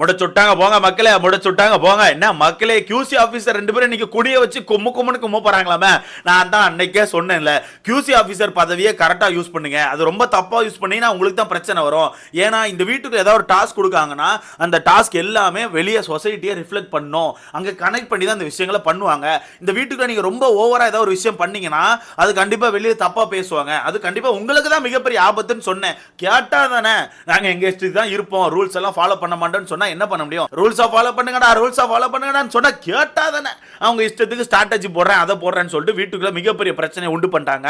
முடிச்சுட்டாங்க போங்க மக்களே முடிச்சுட்டாங்க போங்க. என்ன மக்களே கியூசி ஆஃபீஸர் ரெண்டு பேரும் இன்னைக்கு குடியை வச்சு கும்மு கும்முன்னு கும்ம போறாங்களாமே? நான் தான் அன்னைக்கே சொன்னேன்ல கியூசி ஆஃபீஸர் பதவியை கரெக்டாக யூஸ் பண்ணுங்க. அது ரொம்ப தப்பாக யூஸ் பண்ணீங்கன்னா உங்களுக்கு தான் பிரச்சனை வரும். ஏன்னா இந்த வீட்டுக்கு ஏதாவது ஒரு டாஸ்க் கொடுக்காங்கன்னா அந்த டாஸ்க் எல்லாமே வெளியே சொசைட்டியை ரிஃப்ளெக்ட் பண்ணும். அங்கே கனெக்ட் பண்ணி தான் இந்த விஷயங்களை பண்ணுவாங்க. இந்த வீட்டுக்கு நீங்கள் ரொம்ப ஓவராக ஏதாவது ஒரு விஷயம் பண்ணீங்கன்னா அது கண்டிப்பாக வெளியே தப்பாக பேசுவாங்க. அது கண்டிப்பாக உங்களுக்கு தான் மிகப்பெரிய ஆபத்துன்னு சொன்னேன். கேட்டால் தானே நாங்கள் எங்கள் தான் இருப்போம். ரூல்ஸ் எல்லாம் ஃபாலோ பண்ண மாட்டோம்னு சொன்னா என்ன பண்ண முடியும்? ரூல்ஸை ஃபாலோ பண்ணுங்கடா ரூல்ஸை ஃபாலோ பண்ணுங்கடான்னு சொன்னா கேட்டா தானே. அவங்க இஷ்டத்துக்கு ஸ்ட்ராட்டஜி போடுறேன் அதை போடுறேன்னு சொல்லிட்டு வீட்டுக்குள்ள மிகப்பெரிய பிரச்சனை உண்டு பண்ணிட்டாங்க.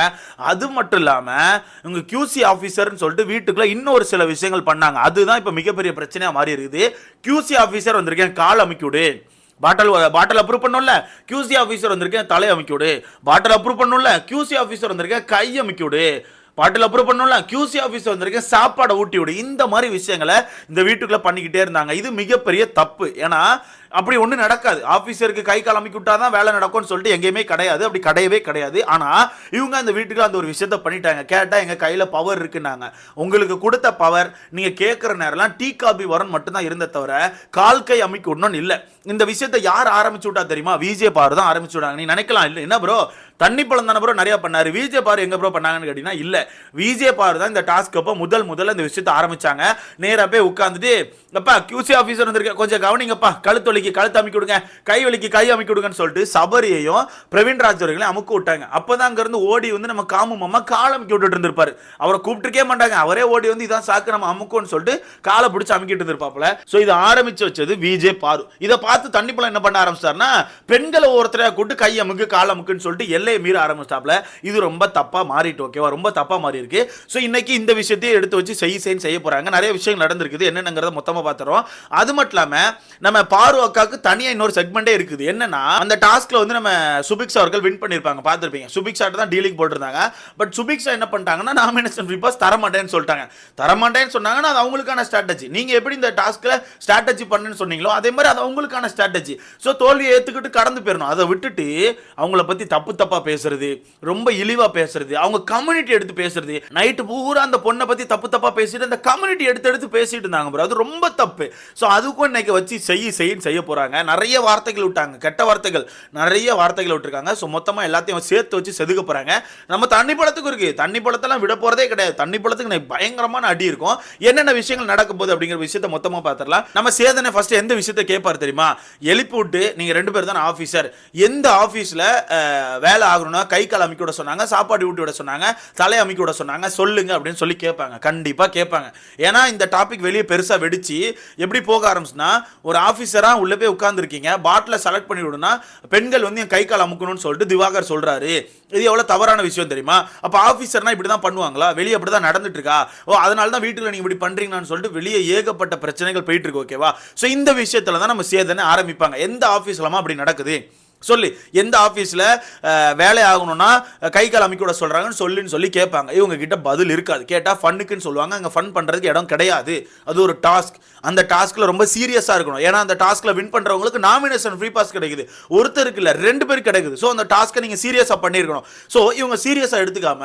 அது மட்டும் இல்லாம இவங்க கியூசி ஆஃபீஸர்னு சொல்லிட்டு வீட்டுக்குள்ள இன்னொரு சில விஷயங்கள் பண்ணாங்க. அதுதான் இப்போ மிகப்பெரிய பிரச்சனையா மாறி இருக்குது. கியூசி ஆஃபீஸர் வந்திருக்கேன் கால் அமைக்கிவிடு பாட்டில் பாட்டில் அப்ரூவ் பண்ணும்ல? கியூசி ஆஃபீஸர் வந்திருக்கேன் தலை அமைக்கிவிடு பாட்டில் அப்ரூவ் பண்ணும்ல? கியூசி ஆஃபீஸர் வந்திருக்கேன் கை அமைக்கிவிடு பாட்டில் அப்ரூவ் பண்ணல கியூசி ஆஃபீஸ் வந்திருக்கேன் சாப்பாடை ஊட்டி விடு. இந்த மாதிரி விஷயங்களை இந்த வீட்டுக்குள்ளே பண்ணிக்கிட்டே இருந்தாங்க. இது மிகப்பெரிய தப்பு. ஏன்னா அப்படி ஒன்றும் நடக்காது. ஆஃபீஸருக்கு கை கால் அமைக்கி விட்டாதான் வேலை நடக்கும்னு சொல்லிட்டு எங்கேயுமே கிடையாது. அப்படி கிடையவே கிடையாது. ஆனால் இவங்க அந்த வீட்டுக்குள்ள அந்த ஒரு விஷயத்த பண்ணிட்டாங்க. கேட்டால் எங்கள் கையில் பவர் இருக்குன்னாங்க. உங்களுக்கு கொடுத்த பவர் நீங்கள் கேட்குற நேரம்லாம் டீ காபி வரன் மட்டும்தான் இருந்த தவிர கால் கை அமைக்க விடணும்னு இல்லை. இந்த விஷயத்தை யார் ஆரம்பிச்சு விட்டா தெரியுமா? விஜே பாரு தான் ஆரம்பிச்சு விடாங்க நீ நினைக்கலாம் இல்லை. என்ன ப்ரோ தண்ணி பழம் தானே ப்ரோ நிறையா பண்ணார். விஜே பாரு எங்கே ப்ரோ பண்ணாங்கன்னு கேட்டிங்கன்னா இல்லை. விஜே பாரு தான் இந்த டாஸ்க் அப்போ முதல் முதல்ல இந்த விஷயத்தை ஆரம்பித்தாங்க நேராக போய் உட்காந்துட்டு அப்பா கியூசி ஆஃபீஸர் வந்திருக்கேன் கொஞ்சம் கவனிங்கப்பா. கழுத்து வலிக்கு கழுத்து அமைக்கி விடுங்க. கை வலிக்கு கை அமைக்கி விடுங்கன்னு சொல்லிட்டு சபரியையும் பிரவீன் ராஜ் அவர்களையும் அமுக்க விட்டாங்க. அப்போ தான் அங்கேருந்து ஓடி வந்து நம்ம காமு மாமா கால் அமைக்கி விட்டுட்டு இருந்திருப்பாரு. அவரை கூப்பிட்டுருக்கே மாட்டாங்க. அவரே ஓடி வந்து இதான் சாக்கு நம்ம அமுக்கோன்னு சொல்லிட்டு காலை பிடிச்சி அமுக்கிட்டு இருந்திருப்பாப்புல. ஸோ இதை ஆரம்பிச்சு வச்சது விஜே பாரு இதை பார்த்து தண்ணி பழம் என்ன பண்ண ஆரம்பிச்சாருன்னா பெண்களை ஒருத்தரையாக கூப்பிட்டு கை அமுக்கு கால் அமுக்குன்னு சொல்லிட்டு எல்லையை மீற ஆரம்பிச்சாப்ல இது ரொம்ப தப்பா மாறிட்டு ஓகேவா ரொம்ப தப்பா மாறி இருக்கு ஸோ இன்னைக்கு இந்த விஷயத்தையும் எடுத்து வச்சு செய் செய்ய செய்ய போறாங்க. நிறைய விஷயங்கள் நடந்திருக்குது. என்னென்னங்கிறத மொத்தமா பார்த்துறோம் அது மட்டும் இல்லாம நம்ம பாரு அக்காவுக்கு தனியா இன்னொரு செக்மெண்டே இருக்குது. என்னன்னா அந்த டாஸ்க்ல வந்து நம்ம சுபிக்ஸ் அவர்கள் வின் பண்ணிருப்பாங்க பார்த்துருப்பீங்க. சுபிக்ஷா தான் டீலிங் போட்டிருந்தாங்க. பட் சுபிக்ஸா என்ன பண்ணிட்டாங்கன்னா நாமினேஷன் ரிப்பாஸ் தரமாட்டேன்னு சொல்லிட்டாங்க. தரமாட்டேன்னு சொன்னாங்கன்னா அது அவங்களுக்கான ஸ்ட்ராட்டஜி நீங்க எப்படி இந்த டாஸ்க்ல ஸ்ட்ராட்டஜி பண்ணுன்னு சொன்னீங்களோ அதே மாதிரி அது அவங்களுக்கான ஸ்ட்ராட்டஜி ஸோ தோல்வியை ஏத்துக்கிட்டு கடந்து போயிடணும். அதை விட்டுட்டு அவங்கள பத்தி தப்பு தப்பாக பேசுறது ரொம்ப இழிவா பேசுறது அவங்க கம்யூனிட்டி எடுத்து பேசுறது. நைட்டு பூரா அந்த பொண்ணை பத்தி தப்பு தப்பாக பேசிட்டு அந்த கம்யூனிட்டி எடுத்து எடுத்து பேசிட்டு இருந்தாங்க ப்ரோ அது ரொம்ப தப்பு. ஸோ அதுக்கும் இன்னைக்கு வச்சு செய் செய்யின்னு செய்ய போறாங்க. நிறைய வார்த்தைகள் விட்டாங்க. கெட்ட வார்த்தைகள். நிறைய வார்த்தைகள் விட்டுருக்காங்க. ஸோ மொத்தமாக எல்லாத்தையும் சேர்த்து வச்சு செதுக்க போகிறாங்க நம்ம தண்ணி பழத்துக்கும் இருக்கு. தண்ணி பழத்தெல்லாம் விட போறதே கிடையாது. தண்ணி பழத்துக்கு பயங்கரமான அடி இருக்கும். என்னென்ன விஷயங்கள் நடக்க போகுது அப்படிங்கிற விஷயத்தை மொத்தமாக பார்த்துடலாம் நம்ம சேதனை ஃபர்ஸ்ட் எந்த விஷயத்தை கேட்பார் தெரியுமா? எழுப்பி விட்டு நீங்க ரெண்டு பேர் தான் ஆஃபீஸர் எந்த ஆஃபீஸில் வேலை ஆகணும்னா கை கால் அமைக்க விட சொன்னாங்க சாப்பாடு ஊட்டி விட சொன்னாங்க தலை அமைக்க விட சொன்னாங்க சொல்லுங்க அப்படின்னு சொல்லி கேட்பாங்க. கண்டிப்பாக கேட்பாங்க. ஏன்னா இந்த டாபிக் வெளியே பெருசாக வெடிச்சு எப்படி போக ஆரம்பிச்சுன்னா ஒரு ஆஃபீஸராக உள்ளே போய் உட்காந்துருக்கீங்க பாட்டில் செலக்ட் பண்ணி விடுனா பெண்கள் வந்து என் கை கால் அமுக்கணும்னு சொல்லிட்டு திவாகர் சொல்கிறாரு இது எவ்வளோ தவறான விஷயம் தெரியுமா? அப்போ ஆஃபீஸர்னா இப்படி தான் பண்ணுவாங்களா? வெளியே அப்படி தான் நடந்துட்டு இருக்கா? ஓ அதனால தான் வீட்டில் நீங்கள் இப்படி பண்ணுறீங்கன்னு சொல்லிட்டு வெளியே ஏகப்பட்ட பிரச்சனைகள் போயிட்டு இருக்கு ஓகேவா ஸோ இந்த விஷயத்தில் தான் நம்ம சேதனை ஆரம்பிப்பாங்க. எந்த ஆஃபீஸ்லமா அப்படி நடக்குது? சொல்லி எந்த ஆஃபீஸில் வேலை ஆகணும்னா கை கால் அமைக்க விட சொல்கிறாங்கன்னு சொல்லுன்னு சொல்லி கேட்பாங்க. இவங்க கிட்ட பதில் இருக்காது. கேட்டால் ஃபண்ணுக்குன்னு சொல்லுவாங்க. அங்கே ஃபன் பண்ணுறதுக்கு இடம் கிடையாது. அது ஒரு டாஸ்க் அந்த டாஸ்கில் ரொம்ப சீரியஸாக இருக்கணும். ஏன்னா அந்த டாஸ்கில் வின் பண்ணுறவங்களுக்கு நாமினேஷன் ஃப்ரீ பாஸ் கிடைக்குது. ஒருத்தருக்கு இல்லை ரெண்டு பேர் கிடைக்குது. ஸோ அந்த டாஸ்க்கை நீங்கள் சீரியஸாக பண்ணியிருக்கணும் ஸோ இவங்க சீரியஸாக எடுத்துக்காம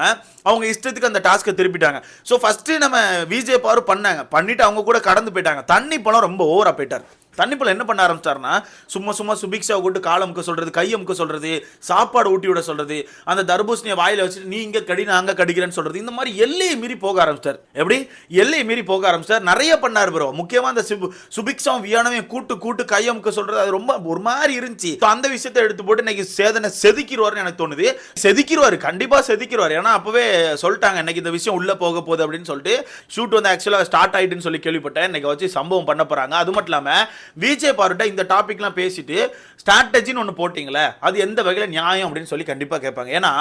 அவங்க இஷ்டத்துக்கு அந்த டாஸ்க்கை திருப்பிட்டாங்க. ஸோ ஃபஸ்ட்டு நம்ம விஜே பாரு பண்ணாங்க. பண்ணிவிட்டு அவங்க கூட கடந்து போயிட்டாங்க. தண்ணி பழம் ரொம்ப ஓவராக போயிட்டார். தண்ணிப்பில் என்ன பண்ண ஆரம்பிச்சாருன்னா சும்மா சும்மா சுபிக்ஷாவை கூட்டு கால் அமுக்க சொல்றது கை அமுக்க சாப்பாடு ஊட்டி விட சொல்கிறது அந்த தர்பூசணியை வாயில் வச்சுட்டு நீ இங்கே கடி நான் கடிக்கிறேன்னு சொல்கிறது இந்த மாதிரி எல்லையை மீறி போக ஆரம்பிச்சார். எப்படி? எல்லையை மீறி போக ஆரம்பிச்சார். நிறைய பண்ணார் ப்ரோ முக்கியமாக அந்த சுபு சுபிக்ஷாவும் வியானவையும் கூட்டு கூட்டு கை அமுக்க அது ரொம்ப ஒரு மாதிரி இருந்துச்சு. So, அந்த விஷயத்தை எடுத்து போட்டு இன்னைக்கு சேதனை செதுக்கிடுவார்னு எனக்கு தோணுது. செதுக்கிடுவார் கண்டிப்பாக செதுக்கிடுவார் ஏன்னா அப்போவே சொல்லிட்டாங்க இன்னைக்கு இந்த விஷயம் உள்ளே போக போகுது அப்படின்னு சொல்லிட்டு ஷூட் வந்து ஆக்சுவலாக ஸ்டார்ட் ஆகிட்டுன்னு சொல்லி கேள்விப்பட்டேன். இன்னைக்கு வச்சு சம்பவம் பண்ண போகிறாங்க அது மட்டும் இல்லாமல் விஜய் பாருட்ட இந்த டாபிக்லாம் பேசிட்டு ஸ்ட்ராட்டஜின்னு ஒன்று போட்டிங்களே அது எந்த வகையில் நியாயம் அப்படின்னு சொல்லி கண்டிப்பாக கேட்பாங்க. ஏன்னா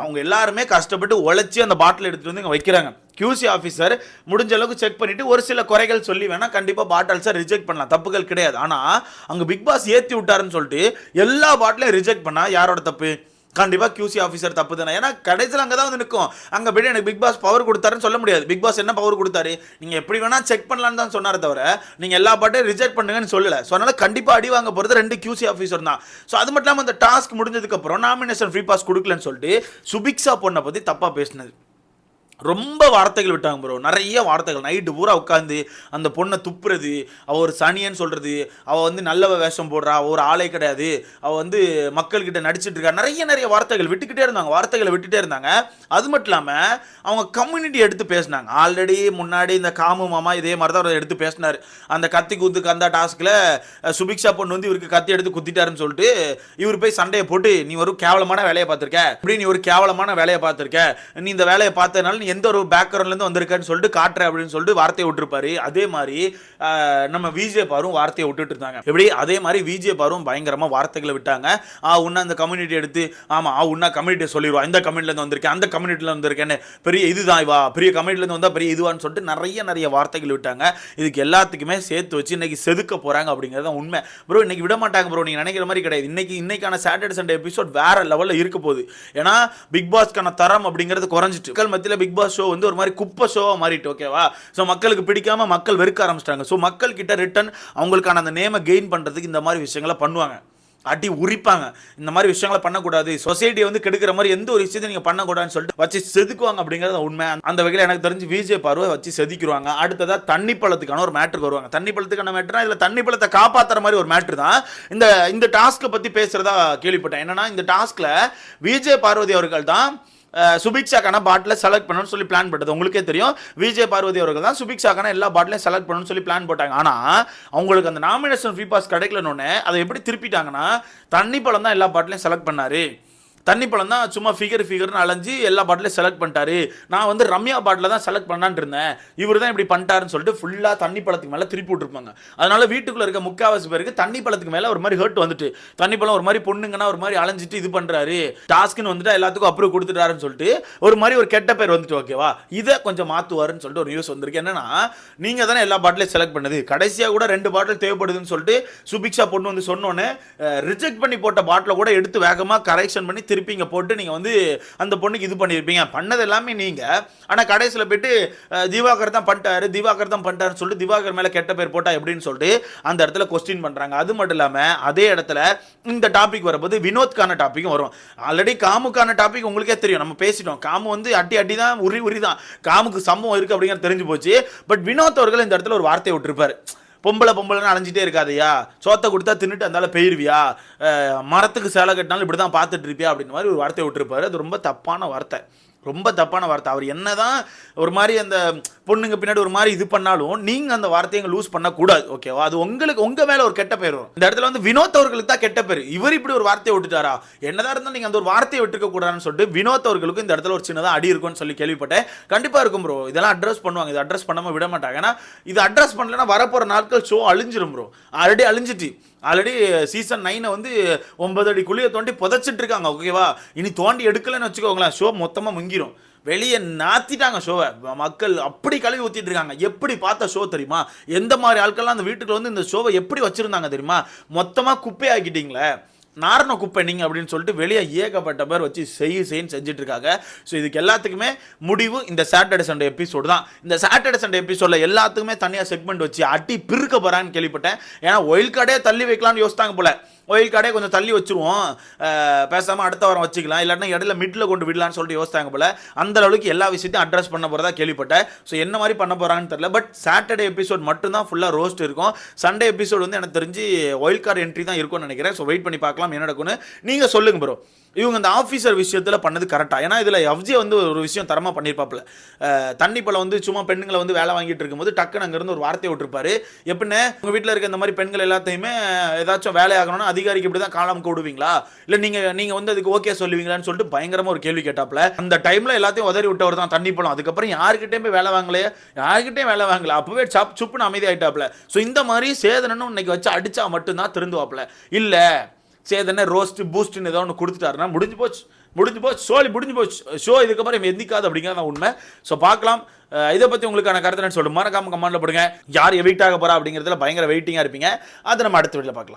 அவங்க எல்லாருமே கஷ்டப்பட்டு உழைச்சி அந்த பாட்டில் எடுத்துகிட்டு வந்து இங்கே வைக்கிறாங்க. கியூசி ஆஃபீஸர் முடிஞ்ச அளவுக்கு செக் பண்ணிவிட்டு ஒரு சில குறைகள் சொல்லி வேணால் கண்டிப்பாக பாட்டில்ஸை ரிஜெக்ட் பண்ணலாம். தப்புகள் கிடையாது. ஆனால் அங்கே பிக் பாஸ் ஏற்றி விட்டாருன்னு சொல்லிட்டு எல்லா பாட்டிலையும் ரிஜெக்ட் பண்ணால் யாரோட தப்பு? கண்டிப்பாக கியூசி ஆஃபீஸர் தப்பு தானே ஏன்னா கடைசியில் அங்கே தான் வந்து நிற்கும் அங்கே போய்ட்டு எனக்கு பிக் பாஸ் பவர் கொடுத்தாருன்னு சொல்ல முடியாது. பிக் பாஸ் என்ன பவர் கொடுத்தாரு? நீங்கள் எப்படி வேணால் செக் பண்ணலான்னு தான் சொன்னாரே தவிர நீங்கள் எல்லா பாட்டையும் ரிஜெக்ட் பண்ணுங்கன்னு சொல்லலை. ஸோ அதனால் கண்டிப்பாக அடி வாங்க போகிறது ரெண்டு கியூசி ஆஃபீஸர் தான். ஸோ அது மட்டும் இல்லாமல் அந்த டாஸ்க் முடிஞ்சதுக்கப்புறம் நாமினேஷன் ஃப்ரீ பாஸ் கொடுக்கலன்னு சொல்லிட்டு சுபிக்ஸா பொண்ணை பற்றி தப்பாக பேசினது. ரொம்ப வார்த்தைகள் விட்டாங்க ப்ரோ நிறைய வார்த்தைகள். நைட்டு பூரா உட்காந்து அந்த பொண்ணை துப்புறது அவள் ஒரு சனியன்னு சொல்கிறது அவள் வந்து நல்லவ வேஷம் போடுறா அவள் ஒரு ஆளே கிடையாது அவள் வந்து மக்கள்கிட்ட நடிச்சிட்டு இருக்கா நிறைய நிறைய வார்த்தைகள் விட்டுக்கிட்டே இருந்தாங்க. வார்த்தைகளை விட்டுட்டே இருந்தாங்க. அது மட்டும் இல்லாமல் அவங்க கம்யூனிட்டி எடுத்து பேசினாங்க. ஆல்ரெடி முன்னாடி இந்த காமு மாமா இதே மாதிரி தான் அவர் எடுத்து பேசினார். அந்த கத்தி குத்து கந்தா டாஸ்கில் சுபிக்ஷா பொண்ணு வந்து இவருக்கு கத்தி எடுத்து குத்திட்டாருன்னு சொல்லிட்டு இவர் போய் சண்டையை போட்டு நீ ஒரு கேவலமான வேலையை பார்த்துருக்க. இப்படி நீ ஒரு கேவலமான வேலையை பார்த்துருக்க? நீ இந்த வேலையை பார்த்ததுனால நீ எந்த ஒரு பேக்ரவுண்ட்லேருந்து இருந்து சொல்லிட்டு காட்டுறேன் அப்படின்னு சொல்லிட்டு வார்த்தையை விட்டுருப்பாரு. அதே மாதிரி நம்ம விஜே பாரும் வார்த்தையை விட்டுட்டு இருந்தாங்க. எப்படி? அதே மாதிரி விஜே பாரும் பயங்கரமா வார்த்தைகளை விட்டாங்க. ஆ உன்ன அந்த கம்யூனிட்டி எடுத்து ஆமா ஆ உன்ன கம்யூனிட்டி சொல்லிடுவா இந்த கம்யூனிட்டிலேருந்து வந்திருக்கேன் அந்த கம்யூனிட்டில வந்திருக்கேன்னு பெரிய இதுதான் இவா. பெரிய கம்யூனிட்டிலேருந்து இருந்து பெரிய இதுவான்னு சொல்லிட்டு நிறைய நிறைய வார்த்தைகள் விட்டாங்க. இதுக்கு எல்லாத்துக்குமே சேர்த்து வச்சு இன்னைக்கு செதுக்க போறாங்க அப்படிங்கிறது தான் உண்மை. ப்ரோ இன்னைக்கு விட மாட்டாங்க ப்ரோ நீங்க நினைக்கிற மாதிரி கிடையாது. இன்னைக்கு இன்னைக்கான சாட்டர்டே சண்டே எபிசோட் வேற லெவலில் இருக்க போகுது. ஏன்னா பிக் பாஸ்க்கான தரம் அப்படிங்கிறது குறைஞ்சிட்டு மக்கள் மத்தியில் பிக் பாஸ் ஷோ வந்து ஒரு மாதிரி குப்பை ஷோவாக மாறிட்டு ஓகேவா ஸோ மக்களுக்கு பிடிக்காம மக்கள் வெறுக்க ஆரம்பிச்சிட்டாங்க. ஸோ மக்கள் கிட்ட ரிட்டன் அவங்களுக்கான அந்த நேமை கெயின் பண்ணுறதுக்கு இந்த மாதிரி விஷயங்களை பண்ணுவாங்க. அடி உரிப்பாங்க. இந்த மாதிரி விஷயங்களை பண்ணக்கூடாது. சொசைட்டியை வந்து கெடுக்கிற மாதிரி எந்த ஒரு விஷயத்தையும் நீங்கள் பண்ணக்கூடாதுன்னு சொல்லிட்டு வச்சு செதுக்குவாங்க அப்படிங்கிறது உண்மை. அந்த வகையில் எனக்கு தெரிஞ்சு விஜய் பார்வை வச்சு செதுக்கிடுவாங்க அடுத்ததாக தண்ணி பழத்துக்கான ஒரு மேட்ருக்கு வருவாங்க. தண்ணி பழத்துக்கான மேட்ருனா இதில் தண்ணி பழத்தை காப்பாற்றுற மாதிரி ஒரு மேட்ரு தான். இந்த இந்த டாஸ்க்கை பற்றி பேசுகிறதா கேள்விப்பட்டேன். என்னன்னா இந்த டாஸ்கில் விஜய் பார்வதி அவர்கள் தான் சுபிக்ஷாக்கான பாட்டில் செலக்ட் பண்ணணும்னு சொல்லி பிளான் போட்டது. உங்களுக்கே தெரியும். விஜய் பார்வதி அவர்கள் தான் சுபிக்ஷாக்கான எல்லா பாட்டிலையும் செலக்ட் பண்ணணும்னு சொல்லி பிளான் போட்டாங்க. ஆனால் அவங்களுக்கு அந்த நாமினேஷன் ஃப்ரீ பாஸ் கிடைக்கலன்னு அதை எப்படி திருப்பிட்டாங்கன்னா தண்ணி பழம் தான் எல்லா பாட்டிலையும் செலக்ட் பண்ணாரு. தண்ணி பழம் தான் சும்மா ஃபிகர் ஃபிகர்னு அலைஞ்சு எல்லா பாட்டிலையும் செலக்ட் பண்ணிட்டாரு. நான் வந்து ரம்யா பாட்டில் தான் செலக்ட் பண்ணான்னு இருந்தேன். இவர் தான் இப்படி பண்ணிட்டாருன்னு சொல்லிட்டு ஃபுல்லாக தண்ணி பழத்துக்கு மேலே திருப்பி விட்டுருப்பாங்க. அதனால வீட்டுக்குள்ளே இருக்க முக்காவாசி பேருக்கு தண்ணி பழத்துக்கு மேலே ஒரு மாதிரி ஹர்ட் வந்துட்டு தண்ணி பழம் ஒரு மாதிரி பொண்ணுங்கன்னா ஒரு மாதிரி அலைஞ்சிட்டு இது பண்ணுறாரு டாஸ்க்குன்னு வந்துட்டு எல்லாத்துக்கும் அப்ரூவ் கொடுத்துட்டாருன்னு சொல்லிட்டு ஒரு மாதிரி ஒரு கெட்ட பேர் வந்துட்டு ஓகேவா இதை கொஞ்சம் மாற்றுவாருன்னு சொல்லிட்டு ஒரு நியூஸ் வந்திருக்கு. என்னன்னா நீங்கள் தானே எல்லா பாட்டிலையும் செலக்ட் பண்ணது. கடைசியாக கூட ரெண்டு பாட்டில் தேவைப்படுதுன்னு சொல்லிட்டு சுபிக்ஷா பொண்ணு வந்து சொன்னோன்னே ரிஜெக்ட் பண்ணி போட்ட பாட்டில் கூட எடுத்து வேகமாக கரெக்ஷன் பண்ணி திருப்பி இங்கே போட்டு நீங்கள் வந்து அந்த பொண்ணுக்கு இது பண்ணியிருப்பீங்க பண்ணது எல்லாமே நீங்கள் ஆனால் கடைசியில் போயிட்டு அஹ், திவாகர் தான் பண்ணிட்டாரு திவாகர் தான் பண்ணிட்டாருன்னு சொல்லிட்டு திவாகர் மேலே கெட்ட பேர் போட்டா எப்படின்னு சொல்லிட்டு அந்த இடத்துல கொஸ்டின் பண்ணுறாங்க அது மட்டும் இல்லாமல் அதே இடத்துல இந்த டாபிக் வரும்போது வினோத்கான டாப்பிக்கும் வரும். ஆல்ரெடி காமுக்கான டாபிக் உங்களுக்கே தெரியும். நம்ம பேசிட்டோம். காமு வந்து அட்டி அட்டி தான் உரி உரி தான் காமுக்கு சம்பவம் இருக்குது அப்படிங்கிறது தெரிஞ்சு போச்சு. பட் வினோத் அவர்கள் இந்த இடத்துல ஒரு வார்த்தையை விட்டுருப்பார். பொம்பளை பொம்பளைன்னு அலைஞ்சிட்டே இருக்காதையா சோத்தை கொடுத்தா தின்னுட்டு அந்தால பெயிருவியா? மரத்துக்கு சேலை கட்டினாலும் இப்படி தான் பார்த்துட்டு இருப்பியா? அப்படின்னு மாதிரி ஒரு வார்த்தை விட்டுருப்பாரு. அது ரொம்ப தப்பான வார்த்தை. ரொம்ப தப்பான வார்த்தை. அவர் என்னதான் ஒரு மாதிரி அந்த பொண்ணுங்க பின்னாடி ஒரு மாதிரி இது பண்ணாலும் நீங்கள் அந்த வார்த்தையை லூஸ் பண்ணக்கூடாது ஓகேவா அது உங்களுக்கு உங்கள் மேலே ஒரு கெட்ட பேர் வரும். இந்த இடத்துல வந்து வினோத் அவர்களுக்கு தான் கெட்ட பேர். இவர் இப்படி ஒரு வார்த்தையை விட்டுட்டாரா? என்னதான் இருந்தால் நீங்கள் அந்த ஒரு வார்த்தையை விட்டுக்க கூடாதுன்னு சொல்லிட்டு வினோத் அவர்களுக்கும் இந்த இடத்துல ஒரு சின்னதாக அடி இருக்கும்னு சொல்லி கேள்விப்பட்டேன். கண்டிப்பாக இருக்கும் ப்ரோ இதெல்லாம் அட்ரஸ் பண்ணுவாங்க. இது அட்ரஸ் பண்ணாம விட மாட்டாங்க. ஏன்னா இது அட்ரஸ் பண்ணலன்னா வரப்போற நாட்கள் ஷோ அழிஞ்சிரும் ப்ரோ ஆல்ரெடி அழிஞ்சிட்டு. ஆல்ரெடி சீசன் நைனை வந்து ஒன்பது அடி குழியை தோண்டி புதைச்சிட்டு இருக்காங்க. ஓகேவா இனி தோண்டி எடுக்கலைன்னு வச்சுக்கோங்களேன். ஷோ மொத்தமாக முங்கிரும் வெளியே நாத்திட்டாங்க ஷோவை மக்கள் அப்படி கழுவி ஊத்திட்டு இருக்காங்க. எப்படி பார்த்த ஷோ தெரியுமா? எந்த மாதிரி ஆட்கள்லாம் அந்த வீட்டுக்குள்ள வந்து இந்த ஷோவை எப்படி வச்சுருந்தாங்க தெரியுமா? மொத்தமாக குப்பை ஆக்கிட்டீங்களே நாரண குப்பை நீங்கள் அப்படின்னு சொல்லிட்டு வெளியே ஏகப்பட்ட பேர் வச்சு செய் செய்ன்னு செஞ்சுட்டு இருக்காங்க ஸோ இதுக்கு எல்லாத்துக்குமே முடிவு இந்த சாட்டர்டே சண்டே எபிசோடு தான். இந்த சாட்டர்டே சண்டே எபிசோடில் எல்லாத்துக்குமே தனியாக செக்மெண்ட் வச்சு அட்டி பிறுக்க போகிறான்னு கேள்விப்பட்டேன். ஏன்னா ஒயில் கார்டே தள்ளி வைக்கலாம்னு யோசித்தாங்க போல. ஒயில் கார்டே கொஞ்சம் தள்ளி வச்சிருவோம். பேசாமல் அடுத்த வாரம் வச்சுக்கலாம். இல்லாட்டினா இடையில மிட்டில் கொண்டு விடலாம்னு சொல்லிட்டு யோசித்தாங்க போல. அந்த அளவுக்கு எல்லா விஷயத்தையும் அட்ரஸ் பண்ண போகிறதா கேள்விப்பட்டேன். ஸோ என்ன மாதிரி பண்ண போகிறாங்கன்னு தெரியல. பட் சாட்டர்டே எபிசோட் மட்டும் தான் ஃபுல்லாக ரோஸ்ட் இருக்கும். சண்டே எபிசோட் வந்து எனக்கு தெரிஞ்சு ஒயில் கார்டு என்ட்ரி தான் இருக்கும்னு நினைக்கிறேன். ஸோ வெயிட் பண்ணி பார்க்கலாம் என்ன நடக்கும்னு. நீங்கள் சொல்லுங்கள் ப்ரோ இவங்க இந்த ஆஃபீஸர் விஷயத்தில் பண்ணது கரெக்டாக ஏன்னா இதில் எஃப்ஜி வந்து ஒரு விஷயம் தரமாக பண்ணியிருப்பாப்புல தண்ணி பழம் வந்து சும்மா பெண்களை வந்து வேலை வாங்கிட்டு இருக்கும்போது டக்குன்னு அங்கேருந்து ஒரு வார்த்தையை விட்டுருப்பாரு. எப்படின்னு உங்கள் வீட்டில் இருக்க இந்த மாதிரி பெண்கள் எல்லாத்தையுமே ஏதாச்சும் வேலை ஆகணும்னா அதிகாரிக்கு இப்படி தான் காலம் விடுவீங்களா இல்லை நீங்கள் நீங்கள் வந்து அதுக்கு ஓகே சொல்லுவீங்களான்னு சொல்லிட்டு பயங்கரமாக ஒரு கேள்வி கேட்டாப்புல. அந்த டைமில் எல்லாத்தையும் உதறி விட்டவர் தான் தண்ணி பழம் அதுக்கப்புறம் யாருக்கிட்டே போய் வேலை வாங்கலையே? யாருக்கிட்டே வேலை வாங்கல. அப்போவே சப் சுப்புன்னு அமைதியாயிட்டாப்புல. ஸோ இந்த மாதிரி சேதனன்னு இன்னைக்கு வச்சு அடித்தா மட்டும்தான் திருந்துவாப்புல. இல்லை சேதனை ரோஸ்ட் பூஸ்ட்னு ஏதோ ஒன்று கொடுத்துட்டாருன்னா முடிஞ்சு போச்சு. முடிஞ்சு போச்சு. சோழி முடிஞ்சு போச்சு. ஷோ இதுக்கப்புறம் எந்திக்காது அப்படிங்கிறத உண்மை. ஸோ பார்க்கலாம். இதை பற்றி உங்களுக்கான கருத்து என்ன சொல்லு மறக்காம கமெண்ட்ல போடுங்க. யார் எவிக்ட் ஆக போறா அப்படிங்கிறதுல பயங்கர வெயிட்டிங்காக இருப்பீங்க. அதை நம்ம அடுத்த வீட்டில் பார்க்கலாம்.